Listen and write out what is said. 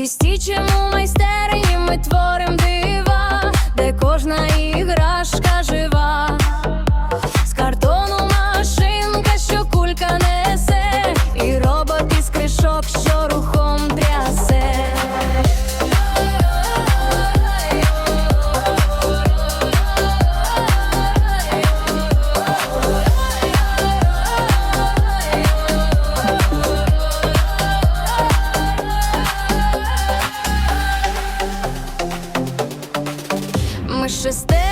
Зі стічем у майстерні ми творим дива, де кожна іграшка жива. ми з шесте.